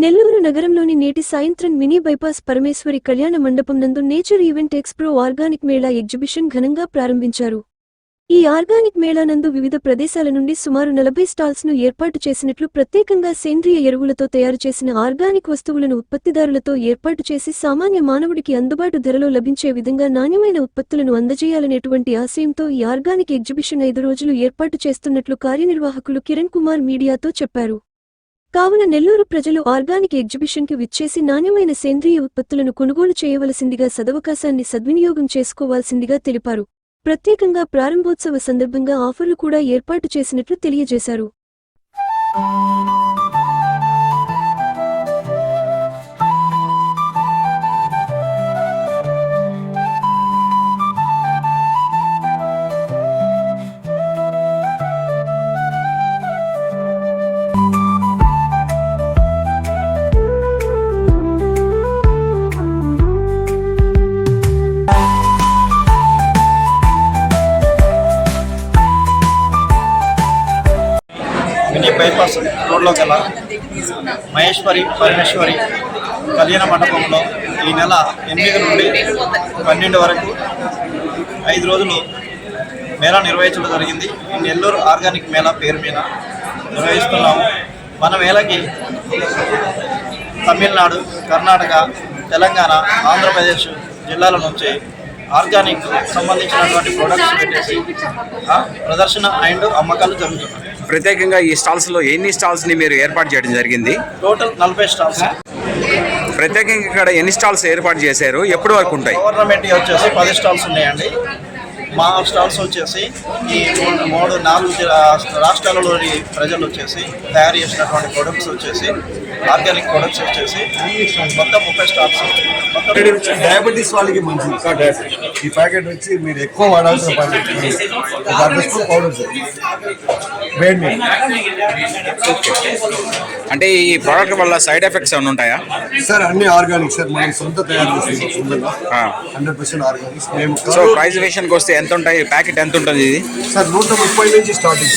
నెల్లూరు నగరంలోని నేటి సాయంత్రం మినీ బైపాస్ పరమేశ్వరి కళ్యాణ మండపం నందు nature event expo organic mela exhibition ఘనంగా ప్రారంభించారు. ఈ ఆర్గానిక్ మేళా నందు వివిధ ప్రదేశాల నుండి సుమారు నలభై స్టాల్స్ను ఏర్పాటు చేసినట్లు ప్రత్యేకంగా సేంద్రియ ఎరువులతో తయారు చేసిన ఆర్గానిక్ వస్తువులను ఉత్పత్తిదారులతో ఏర్పాటు చేసి సామాన్య మానవుడికి అందుబాటు ధరలో లభించే విధంగా నాణ్యమైన ఉత్పత్తులను అందజేయాలనేటువంటి ఆశయంతో ఈ ఆర్గానిక్ ఎగ్జిబిషన్ ఐదు రోజులు ఏర్పాటు చేస్తున్నట్లు కార్యనిర్వాహకులు కిరణ్ కుమార్ మీడియాతో చెప్పారు. కావున నెల్లూరు ప్రజలు ఆర్గానిక్ ఎగ్జిబిషన్కి విచ్చేసి నాణ్యమైన సేంద్రియ ఉత్పత్తులను కొనుగోలు చేయవలసిందిగా సదవకాశాన్ని సద్వినియోగం చేసుకోవాల్సిందిగా తెలిపారు. ప్రత్యేకంగా ప్రారంభోత్సవ సందర్భంగా ఆఫర్లు కూడా ఏర్పాటు చేసినట్లు తెలియజేశారు. మినీ బైపాస్ రోడ్లో గల మహేశ్వరి పరమేశ్వరి కళ్యాణ మండపంలో ఈ నెల ఎనిమిది నుండి పన్నెండు వరకు ఐదు రోజులు మేళా నిర్వహించడం జరిగింది. ఈ నెల్లూరు ఆర్గానిక్ మేళా పేరు మీద నిర్వహిస్తున్నాము. మన మేళకి తమిళనాడు కర్ణాటక తెలంగాణ ఆంధ్రప్రదేశ్ జిల్లాల నుంచి ఆర్గానిక్ సంబంధించినటువంటి ప్రొడక్ట్స్ పెట్టేసి ఆ, ప్రదర్శన అండ్ అమ్మకాలు జరుగుతున్నాయి. ప్రత్యేకంగా ఈ స్టాల్స్లో ఎన్ని స్టాల్స్ని మీరు ఏర్పాటు చేయడం జరిగింది? టోటల్ నలభై స్టాల్స్. ప్రత్యేకంగా ఇక్కడ ఎన్ని స్టాల్స్ ఏర్పాటు చేశారు? ఎప్పటి వరకు ఉంటాయి? గవర్నమెంట్ వచ్చేసి పది స్టాల్స్ ఉన్నాయండి. మా స్టాల్స్ వచ్చేసి ఈ మూడు మూడు నాలుగు రాష్ట్రాలలోని ప్రజలు వచ్చేసి తయారు చేసినటువంటి ప్రొడక్ట్స్ వచ్చేసి ఆర్గానిక్ ప్రొడక్ట్స్ వచ్చేసి మొత్తం ముప్పై స్టాల్స్. మొత్తం డయాబెటీస్ వాళ్ళకి మంచిది. ఈ ప్యాకెట్ వచ్చి మీరు ఎక్కువ వాడాల్సిన పౌడర్. అంటే ఈ ప్రోడక్ట్ వల్ల సైడ్ ఎఫెక్ట్స్ ఏమైనా ఉంటాయా? సార్ అన్ని ఆర్గానిక్ సార్. మనం సొంత తయారు ఆ. హండ్రెడ్ పర్సెంట్ ఆర్గానిక్స్ మేము సో ప్రైస్ విషయానికి వస్తే ఎంత ఉంటాయి? ప్యాకెట్ ఎంత ఉంటుంది ఇది? సార్ నూట ముప్పై నుంచి స్టార్టింగ్.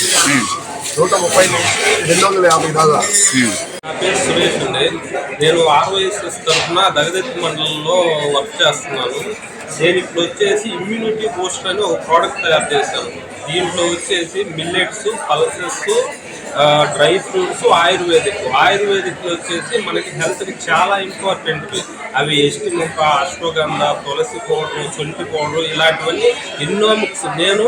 నూట ముప్పై నుంచి రెండు వందల యాభై దాకా. నా పేరు సురేష్ అండి. నేను ఆర్వైఎస్ఎస్ తరఫున దగదత్తి మండలంలో వర్క్ చేస్తున్నాను. నేను ఇప్పుడు వచ్చేసి ఇమ్యూనిటీ బూస్టర్ అని ఒక ప్రోడక్ట్ తయారు చేశాను. దీంట్లో వచ్చేసి millets pulses dry fruits ayurvedic. Ayurvedic వచ్చేసి మనకి హెల్త్కి చాలా ఇంపార్టెంట్. అవి ఎస్టి ముక్క అశ్వగంధ తులసి పౌడర్ శొంఠి పౌడర్ ఇలాంటివన్నీ ఎన్నో మిక్స్. నేను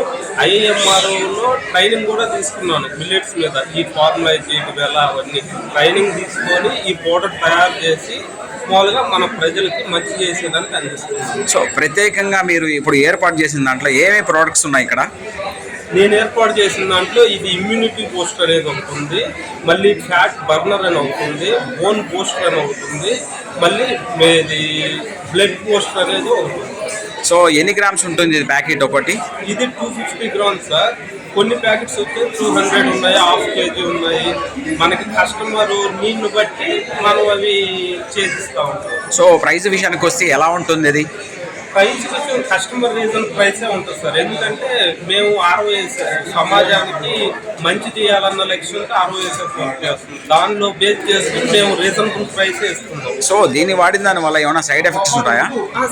ఐఎంఆర్ఓలో ట్రైనింగ్ కూడా తీసుకున్నాను మిల్లెట్స్ మీద. ఈ ఫార్ములైజ్ చేయడం ఎలా అవన్నీ ట్రైనింగ్ తీసుకొని ఈ పౌడర్ తయారు చేసి స్మాల్గా మన ప్రజలకి మంచి చేసేదానికి అందిస్తుంది సో ప్రత్యేకంగా మీరు ఇప్పుడు ఏర్పాటు చేసిన దాంట్లో ఏమేమి ప్రోడక్ట్స్ ఉన్నాయి ఇక్కడ? నేను ఏర్పాటు చేసిన దాంట్లో ఇది ఇమ్యూనిటీ బూస్టర్ అనేది ఉంది. మళ్ళీ ఫ్యాట్ బర్నర్ అని ఉంది. బోన్ బూస్టర్ అని ఉంది. మళ్ళీ ఇది బ్లడ్ బూస్టర్ అనేది ఉంది. సో ఎన్ని గ్రామ్స్ ఉంటుంది ఇది ప్యాకెట్ ఒకటి? ఇది టూ ఫిఫ్టీ గ్రామ్స్ సార్ కొన్ని ప్యాకెట్స్ వచ్చి టూ హండ్రెడ్ ఉన్నాయి హాఫ్ కేజీ ఉన్నాయి. మనకి కస్టమర్ నీళ్ళు బట్టి మనం అవి చేసిస్తూ ఉంటాం. సో ప్రైస్ విషయానికి వస్తే ఎలా ఉంటుంది ఇది? ప్రైస్ కొంచెం కస్టమర్ రీజన్ ప్రైసే ఉంటుంది సార్. ఎందుకంటే మేము ఆర్ఓఎస్ సమాజానికి మంచి చేయాలన్న లక్ష్యంతో వర్క్ చేస్తున్నాం. దానిలో బేస్ చేసుకుని మేము రీజనబుల్ ప్రైసే ఇస్తున్నాం. సో దీన్ని వాడిన దాని వల్ల ఏమైనా సైడ్ ఎఫెక్ట్స్ ఉంటాయా?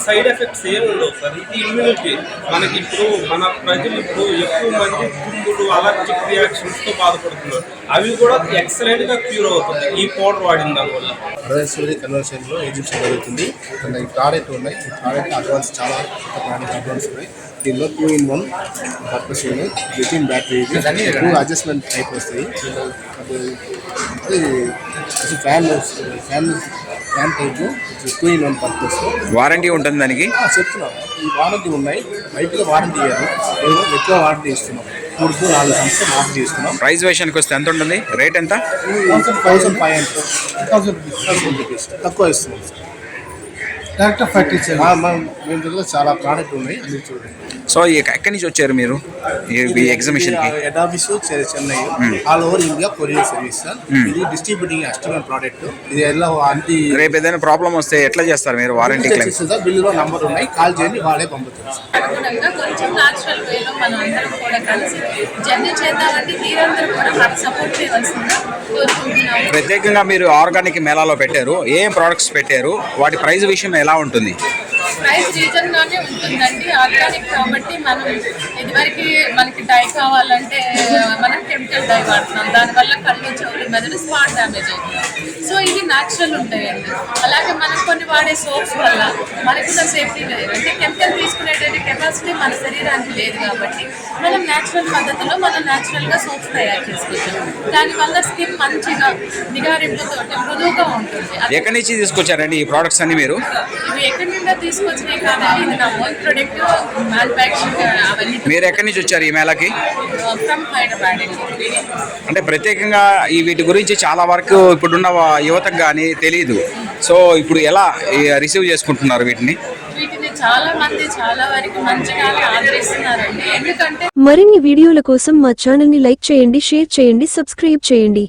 సైడ్ ఎఫెక్ట్స్ ఏమి ఉండవు సార్. ఇది ఇమ్యూనిటీ మనకి ఇప్పుడు మన ప్రజలు ఇప్పుడు ఎక్కువ మంది తుమ్ములు అలర్జిక్ రియాక్షన్స్తో బాధపడుతున్నారు. అవి కూడా ఎక్సలెంట్గా క్యూర్ అవుతుంది. ఈ పౌడర్ వాడిన దానివల్ల. ప్రదర్శన కన్వర్షన్లో ఎగ్జిబిషన్ జరుగుతుంది. ఈ ప్రోడక్ట్ ఉన్నాయి. ఈ ప్రోడక్ట్ అడ్వాన్స్ చాలా ప్రోడక్ట్ అడ్వాన్స్ ఉన్నాయి. దీనిలో టూ ఇన్ వన్ పర్పస్ ఉన్నాయి లిథియం బ్యాటరీ ఇది. టూ అడ్జస్ట్మెంట్ టైప్ వస్తాయి. అది fan fan fan type two in one purpose warranty ఉంటుంది దానికి? చెప్తున్నాం. ఈ వారంటీ ఉన్నాయి. బయటగా వారంటీ ఇవ్వరు మేము ఎక్కువ వారంటీ ఇస్తున్నాం. మూడు నాలుగు ఇస్తున్నాం ప్రైస్ విషయానికి వస్తే ఎంత ఉంటుంది? రేట్ ఎంత? Thousand thousand five hundred. Thousand తక్కువ ఇస్తున్నాం సార్. డైరెక్ట్ ఫ్యాక్టరీ మేము దగ్గర చాలా ప్రోడక్ట్ ఉన్నాయి అన్ని చూడండి. సో ఈ- ఎక్కడి నుంచి వచ్చారు మీరు? ఈ ఎగ్జిబిషన్కి? Head office Chennai. All over India courier service sir ఇది డిస్ట్రిబ్యూటింగ్ అస్టమర్ ప్రోడక్ట్ ఇది ఎలా అంటి రేపు ఏదైనా ప్రాబ్లం వస్తే ఎట్లా చేస్తారు మీరు వారంటీ క్లెయిమ్ సార్ బిల్లులో నంబర్ ఉన్నాయి. కాల్ చేయండి వాళ్ళే పంపుతారు సార్ అనుగుణంగా కొంచెం న్యాచురల్ వేలో మనం అందరం కూడా కలిసి జర్నీ చేద్దామంటే మీరందరూ కూడా మాకు సపోర్ట్ చేయవలసిందిగా కోరుకుంటున్నాము. ప్రత్యేకంగా మీరు ఆర్గానిక్ మేళాలో పెట్టారు. ఏం ప్రోడక్ట్స్ పెట్టారు? వాటి ప్రైస్ విషయం ఎలా ఉంటుంది? ప్రైస్ రీజన్ గానే ఉంటుందండి. ఆర్గానిక్ కాబట్టి మనం ఇదివరకు మనకి డై కావాలంటే మనం కెమికల్ డై వాడుతున్నాం. దానివల్ల కళ్ళు చెవులు మెదడు స్పాట్ డ్యామేజ్ అవుతుంది. సో ఇది న్యాచురల్ ఉంటాయండి అలాగే మనం కొన్ని వాడే సోప్స్ వల్ల మనకు కూడా సేఫ్టీ లేదు. అంటే కెమికల్ తీసుకునేటువంటి కెపాసిటీ మన శరీరానికి లేదు కాబట్టి మనం న్యాచురల్ పద్ధతిలో మనం న్యాచురల్గా సోప్స్ తయారు చేసుకుంటాం దానివల్ల స్కిన్ మంచిగా నిగారింపుతో మృదువుగా ఉంటుంది. ఎక్కడి నుంచి తీసుకొచ్చారండి ఈ ప్రోడక్ట్స్ అన్ని మీరు? ఇవి ఎక్కడి నుండో తీసుకొచ్చినాయి కాదండి ఇది నా ఓన్ ప్రొడక్ట్ మ్యానుఫ్యాక్చరింగ్ అవన్నీ మీరు ఎక్కడి నుంచి వచ్చారు ఈ మేళాకి? ఫ్రమ్ హైదరాబాద్ అండి. అంటే ప్రత్యేకంగా ఈ వీటి గురించి చాలా వరకు ఇప్పుడున్న యువతకు కానీ తెలియదు సో ఇప్పుడు ఎలా రిసీవ్ చేసుకుంటున్నారు వీటిని? వీటిని చాలా మంది చాలా వరకు మంచిగానే ఆదరిస్తున్నారండి. ఎందుకంటే మరిన్ని వీడియోల కోసం మా ఛానల్ని లైక్ చేయండి షేర్ చేయండి సబ్స్క్రైబ్ చేయండి.